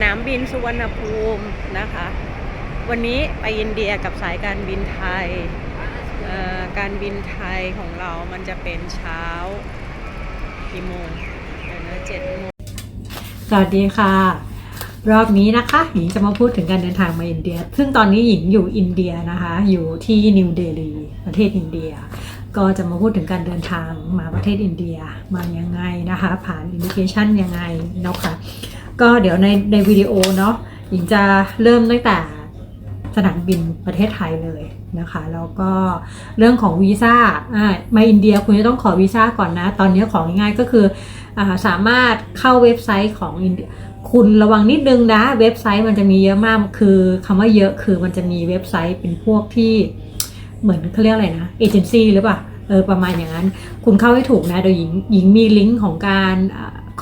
สนามบินสุวรรณภูมินะคะ วันนี้ไปอินเดียกับสายการบินไทย การบินไทยของเรามันจะเป็นเช้ากี่โมงเดี๋ยวนะเจ็ดโมงสวัสดีค่ะ รอบนี้นะคะหญิงจะมาพูดถึงการเดินทางมาอินเดีย ซึ่งตอนนี้หญิงอยู่อินเดียนะคะ อยู่ที่นิวเดลีประเทศอินเดีย ก็จะมาพูดถึงการเดินทางมาประเทศอินเดียมายังไงนะคะ ผ่านอินดิเคชันยังไงนะค่ะ ก็เดี๋ยวในในวิดีโอเนาะหญิงจะเริ่มตั้งแต่สนามบินประเทศไทยเลยนะคะแล้วก็เรื่องของวีซ่าอ่ามาอินเดียคุณจะต้องขอวีซ่าก่อนนะ ตอนนี้ของง่ายๆก็คืออ่าสามารถเข้าเว็บไซต์ของอินเดียคุณระวังนิดนึงนะ เว็บไซต์มันจะมีเยอะมากคือคำว่าเยอะคือมันจะมีเว็บไซต์เป็นพวกที่เหมือนเขาเรียกอะไรนะเอเจนซี่หรือเปล่าเออประมาณอย่างนั้น คุณเข้าให้ถูกนะเดี๋ยวหญิงหญิงมีลิงก์ของการ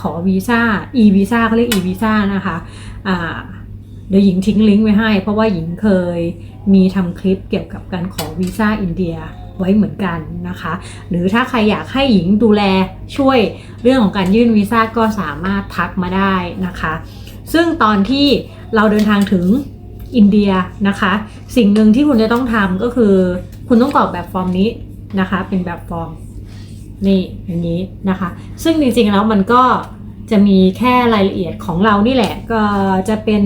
ขอวีซ่า e วีซ่าเขาเรียก e วีซ่านะคะอ่าเดี๋ยวหญิงทิ้งลิงก์ไว้ให้ เพราะว่าหญิงเคยมีทำคลิปเกี่ยวกับการขอวีซ่าอินเดียไว้เหมือนกันนะคะ หรือถ้าใครอยากให้หญิงดูแลช่วยเรื่องของการยื่นวีซ่าก็สามารถทักมาได้นะคะ ซึ่งตอนที่เราเดินทางถึงอินเดียนะคะ สิ่งหนึ่งที่คุณจะต้องทำก็คือ คุณต้องกรอกแบบฟอร์มนี้นะคะ เป็นแบบฟอร์ม นี่อย่างนี้นะคะ ซึ่งจริงๆแล้วมันก็จะมีแค่รายละเอียดของเรานี่แหละ ก็จะเป็น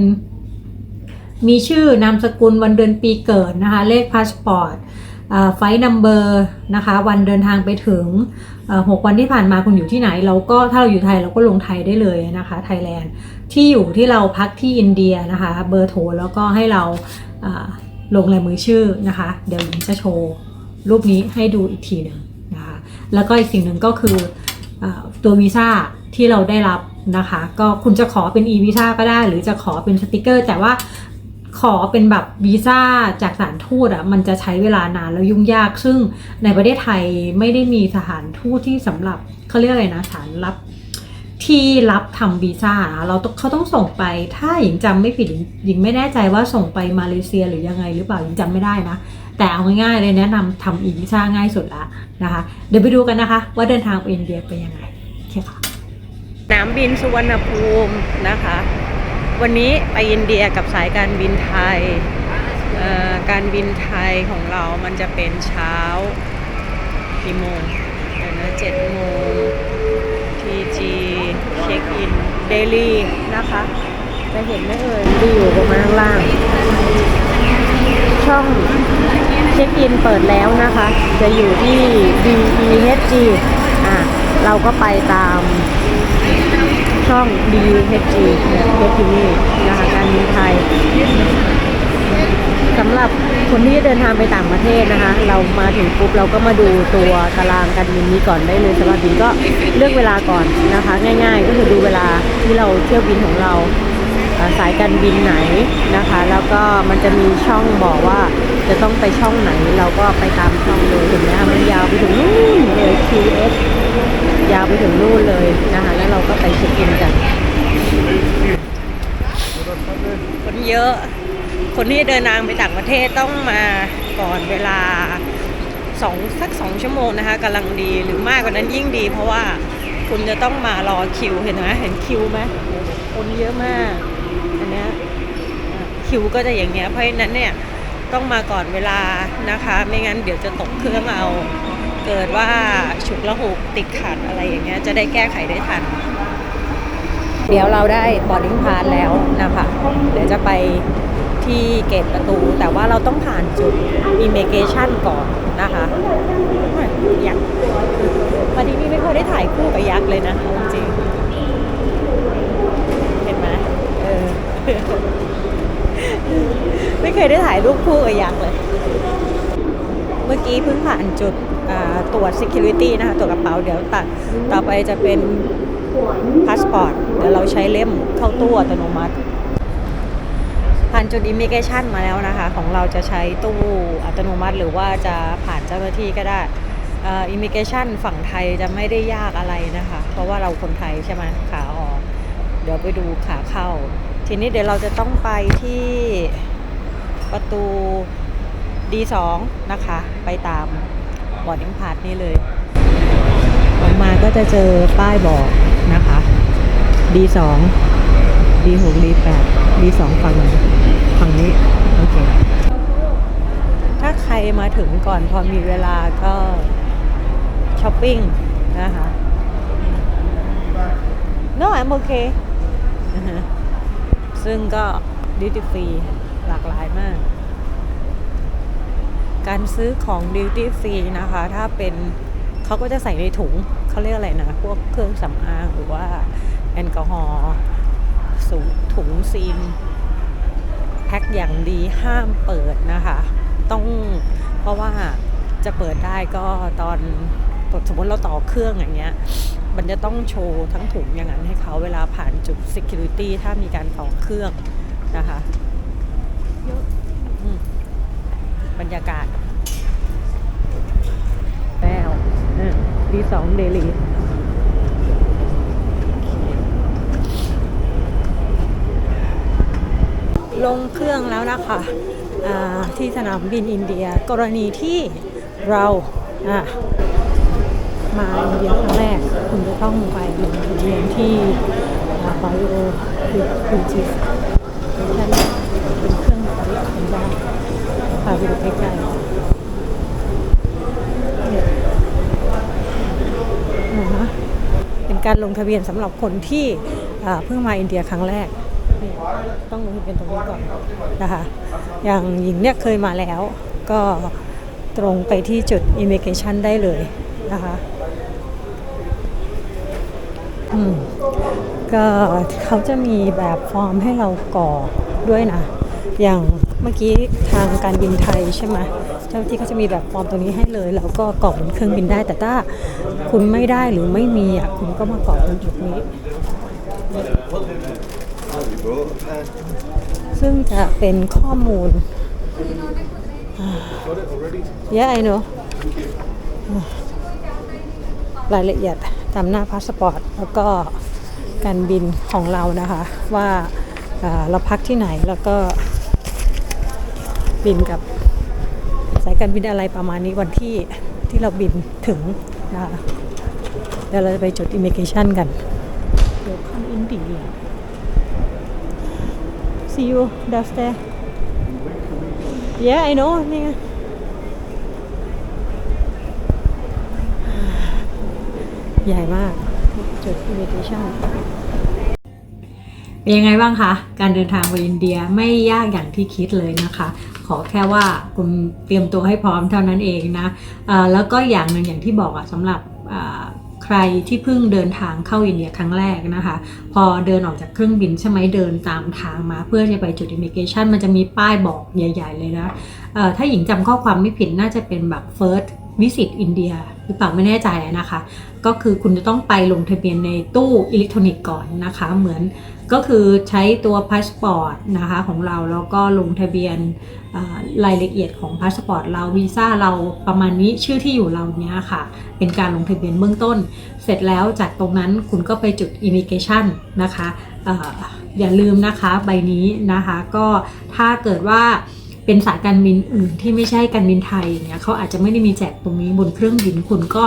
มีชื่อนามสกุลวันเดือนปีเกิดนะคะ เลขพาสปอร์ตไฟนัมเบอร์นะคะ วันเดินทางไปถึงหกวันที่ผ่านมาคุณอยู่ที่ไหน เราก็ถ้าเราอยู่ไทยเราก็ลงไทยได้เลยนะคะไทยแลนด์ที่อยู่ที่เราพักที่อินเดียนะคะ เบอร์โทรแล้วก็ให้เราลงลายมือชื่อนะคะ เดี๋ยวหญิงจะโชว์รูปนี้ให้ดูอีกทีหนึ่ง แล้วก็อีกสิ่งหนึ่งก็คืออตัววีซ่าที่เราได้รับนะคะ ก็คุณจะขอเป็น e วีซ่าก็ได้ หรือจะขอเป็นสติกเกอร์ แต่ว่าขอเป็นแบบวีซ่าจากสถานทูตอะมันจะใช้เวลานานแล้วยุ่งยาก ซึ่งในประเทศไทยไม่ได้มีสถานทูตที่สำหรับเขาเรียกอะไรนะสถานรับ ที่รับทำวีซ่าเราต้องเขาต้องส่งไปถ้าหญิงจำไม่ผิดหญิงไม่แน่ใจว่าส่งไปมาเลเซียหรือยังไงหรือเปล่าหญิงจำไม่ได้นะ แต่เอาง่ายๆเลยแนะนำทำอีวีซ่าง่ายสุดละนะคะ เดี๋ยวไปดูกันนะคะ ว่าเดินทางไปอินเดียเป็นยังไงโอเคค่ะสนามบินสุวรรณภูมินะคะ วันนี้ไปอินเดียกับสายการบินไทยการบินไทยของเรามันจะเป็นเช้ากี่โมงเดี๋ยวนะเจ็ดโมง เดลีนะคะ จะเห็นไหมเอ่ยที่อยู่ประมาณข้างล่าง ช่องเช็คอินเปิดแล้วนะคะ จะอยู่ที่ DEHG อะ เราก็ไปตามช่อง DHG เนี่ยเทปที่นี่นะคะการบินไทย สำหรับคนที่เดินทางไปต่างประเทศนะคะ เรามาถึงปุ๊บเราก็มาดูตัวตารางการบินนี้ก่อนได้เลยสำหรับบินก็เลือกเวลาก่อนนะคะ ง่าย ๆ ก็คือดูเวลาที่เราเที่ยวบินของเราสายการบินไหนนะคะ แล้วก็มันจะมีช่องบอกว่าจะต้องไปช่องไหนเราก็ไปตามช่องเลยเห็นไหมคะมันยาวไปถึงนู่นเลย QS ยาวไปถึงนู่นเลยนะคะ แล้วเราก็ไปเช็คอินกันคนเยอะ คนที่เดินทางไปต่างประเทศต้องมาก่อนเวลาสองสักสองชั่วโมงนะคะกำลังดีหรือมากกว่านั้นยิ่งดี เพราะว่าคุณจะต้องมารอคิวเห็นไหมเห็นคิวไหมคนเยอะมากอันนี้คิวก็จะอย่างเงี้ยเพราะฉะนั้นเนี่ยต้องมาก่อนเวลานะคะ ไม่งั้นเดี๋ยวจะตกเครื่องเอา เกิดว่าฉุกละหุกติดขัดอะไรอย่างเงี้ยจะได้แก้ไขได้ทัน เดี๋ยวเราได้บอร์ดิ้งพาสแล้วนะคะ เดี๋ยวจะไป ที่เกตประตู แต่ว่าเราต้องผ่านจุดอิมเมเกชันก่อนนะคะยักษ์พอดีนี่ไม่เคยได้ถ่ายคู่กับยักษ์เลยนะจริงเห็นไหมเออไม่เคยได้ถ่ายรูปคู่กับยักษ์เลย เมื่อกี้เพิ่งผ่านจุดตรวจ security นะคะตรวจกระเป๋าเดี๋ยวตัดต่อไปจะเป็นพาสปอร์ตเดี๋ยวเราใช้เล่มเข้าตู้อัตโนมัติ ผ่านจุดอิมิเกชันมาแล้วนะคะ ของเราจะใช้ตู้อัตโนมัติ หรือว่าจะผ่านเจ้าหน้าที่ก็ได้อิมิเกชันฝั่งไทยจะไม่ได้ยากอะไรนะคะ เพราะว่าเราคนไทยใช่ไหมขาออก เดี๋ยวไปดูขาเข้า ทีนี้เดี๋ยวเราจะต้องไปที่ประตู D2 นะคะ ไปตามบอร์ดอิมพาร์ตนี่เลยออกมาก็จะเจอป้ายบอกนะคะ D2 D6 D8 มีสองฝั่งฝั่งนี้โอเคถ้าใครมาถึงก่อนพอมีเวลาก็ช้อปปิ้งนะคะ No I'm okay ซึ่งก็ดิวตี้ฟรีหลากหลายมาก การซื้อของดิวตี้ฟรีนะคะ ถ้าเป็นเขาก็จะใส่ในถุงเขาเรียกอะไรนะ พวกเครื่องสำอางหรือว่าแอลกอฮอล์ ถุงซีนแพ็คอย่างดีห้ามเปิดนะคะ ต้องเพราะว่าจะเปิดได้ก็ตอนสมมติเราต่อเครื่องอย่างเงี้ย มันจะต้องโชว์ทั้งถุงอย่างนั้นให้เขาเวลาผ่านจุด security ถ้ามีการต่อเครื่องนะคะบรรยากาศ แล้วดีสองเดลี ลงเครื่องแล้วนะคะที่สนามบินอินเดีย กรณีที่เรามาอินเดียครั้งแรก คุณจะต้องไปลงทะเบียนที่ไบโอฟิจิสชั้นเป็นเครื่องผลิตของบ้านพาไปดูใกล้ๆเนี่ยนะคะเป็นการลงทะเบียนสำหรับคนที่เพิ่งมาอินเดียครั้งแรก ต้องลงทะเบียนตรงนี้ก่อนนะคะ อย่างหญิงเนี่ยเคยมาแล้ว ก็ตรงไปที่จุด immigration ได้เลยนะคะอืมก็เขาจะมีแบบฟอร์มให้เรากรอกด้วยนะ อย่างเมื่อกี้ทางการบินไทยใช่ไหมเจ้าหน้าที่เขาจะมีแบบฟอร์มตรงนี้ให้เลย แล้วก็กรอกบนเครื่องบินได้ แต่ถ้าคุณไม่ได้หรือไม่มีอะคุณก็มากรอกตรงจุดนี้ ซึ่งจะเป็นข้อมูล Yeah I know รายละเอียดตามหน้าพาสปอร์ต แล้วก็การบินของเรานะคะ ว่าเราพักที่ไหนแล้วก็บินกับสายการบินอะไรประมาณนี้วันที่ที่เราบินถึงนะคะเดี๋ยวเราจะไปจุด immigration กันเดี๋ยวคัมอินดี See you downstairs. Yeah, I know. นี่ไงใหญ่มากจุด invitation เป็นยังไงบ้างคะ การเดินทางไปอินเดียไม่ยากอย่างที่คิดเลยนะคะ ขอแค่ว่าคุณเตรียมตัวให้พร้อมเท่านั้นเองนะแล้วก็อย่างหนึ่งอย่างที่บอกอะสำหรับ รที่เพิ่งเดินทางเข้าอินเดียครั้งแรกนะคะ พอเดินออกจากเครื่องบินใช่ไหมเดินตามทางมาเพื่อจะไปจุดอิมิเกชันมันจะมีป้ายบอกใหญ่ ๆ เลยนะถ้าหญิงจำข้อความไม่ผิดน่าจะเป็นแบบ first visit India หรือเปล่าไม่แน่ใจนะคะ ก็คือคุณจะต้องไปลงทะเบียนในตู้อิเล็กทรอนิกส์ก่อนนะคะ เหมือนก็คือใช้ตัวพาสปอร์ตนะคะของเราแล้วก็ลงทะเบียนรายละเอียดของพาสปอร์ตเราวีซ่าเราประมาณนี้ชื่อที่อยู่เราเนี้ยค่ะ เป็นการลงทะเบียนเบื้องต้น เสร็จแล้วจากตรงนั้นคุณก็ไปจุด immigration นะคะออย่าลืมนะคะใบนี้นะคะ ก็ถ้าเกิดว่า เป็นสายการบินอื่นที่ไม่ใช่การบินไทยอย่างเงี้ยเขาอาจจะไม่ได้มีแจกตรงนี้บนเครื่องบินคุณก็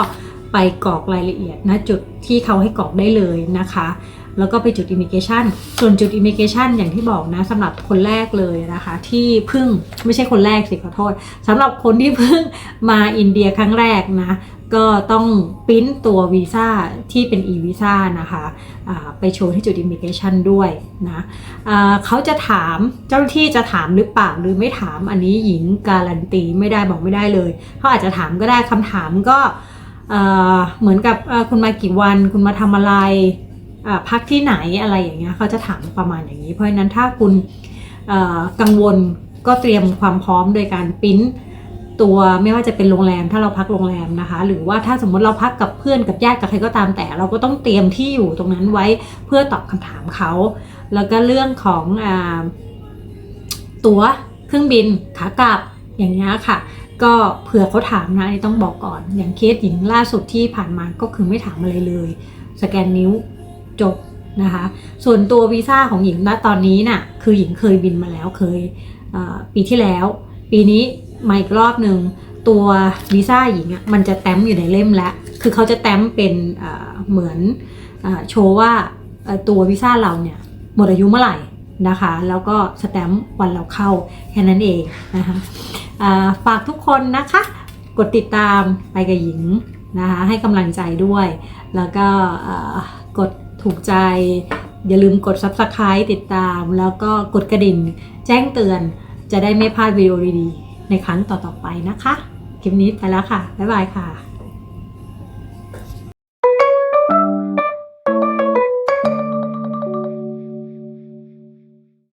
ไปกรอกรายละเอียดนะจุดที่เขาให้กรอกได้เลยนะคะ แล้วก็ไปจุด immigration ส่วนจุด immigration อย่างที่บอกนะสำหรับคนแรกเลยนะคะ ที่เพิ่งไม่ใช่คนแรกสิขอโทษสำหรับคนที่เพิ่งมาอินเดียครั้งแรกนะก็ต้องปริ้นตัววีซ่าที่เป็น e วีซ่านะคะไปโชว์ที่จุด immigration ด้วยนะอ่าเขาจะถามเจ้าหน้าที่จะถามหรือเปล่าหรือไม่ถามอันนี้หญิงการันตีไม่ได้บอกไม่ได้เลยเขาอาจจะถามก็ได้คำถามก็เหมือนกับคุณมากี่วัน คุณมาทำอะไร พักที่ไหนอะไรอย่างเงี้ยเขาจะถามประมาณอย่างนี้ เพราะฉะนั้นถ้าคุณอ่อกังวลก็เตรียมความพร้อมโดยการปิ้นตัวไม่ว่าจะเป็นโรงแรมถ้าเราพักโรงแรมนะคะ หรือว่าถ้าสมมติเราพักกับเพื่อนกับญาติกับใครก็ตามแต่ เราก็ต้องเตรียมที่อยู่ตรงนั้นไว้เพื่อตอบคำถามเขา แล้วก็เรื่องของอาตั๋วเครื่องบินขากลับอย่างนี้ยค่ะ ก็เผื่อเขาถามนะนี่ต้องบอกก่อน อย่างเคสหญิงล่าสุดที่ผ่านมาก็คือไม่ถามอะไรเลย สแกนนิ้ว จบนะคะ ส่วนตัววีซ่าของหญิงณตอนนี้น่ะคือหญิงเคยบินมาแล้วเคยปีที่แล้ว ปีนี้มาอีกรอบหนึ่งตัววีซ่าหญิงอะ่ะมันจะแต้มอยู่ในเล่มแล้ว คือเขาจะแต้มเป็นเหมือนอโชว์ว่าตัววีซ่าเราเนี่ยหมดอายุเมื่อไหร่นะคะ แล้วก็สแตมป์วันเราเข้าแค่นั้นเองนะคะฝากทุกคนนะคะ กดติดตามไปกับหญิงนะคะให้กำลังใจด้วย แล้วก็กด ถูกใจ อย่าลืมกด Subscribe ติดตาม แล้วก็กดกระดิ่งแจ้งเตือน จะได้ไม่พลาดวิดีโอดีๆในครั้งต่อๆไปนะคะ คลิปนี้ไปแล้วค่ะ บ๊ายบายค่ะ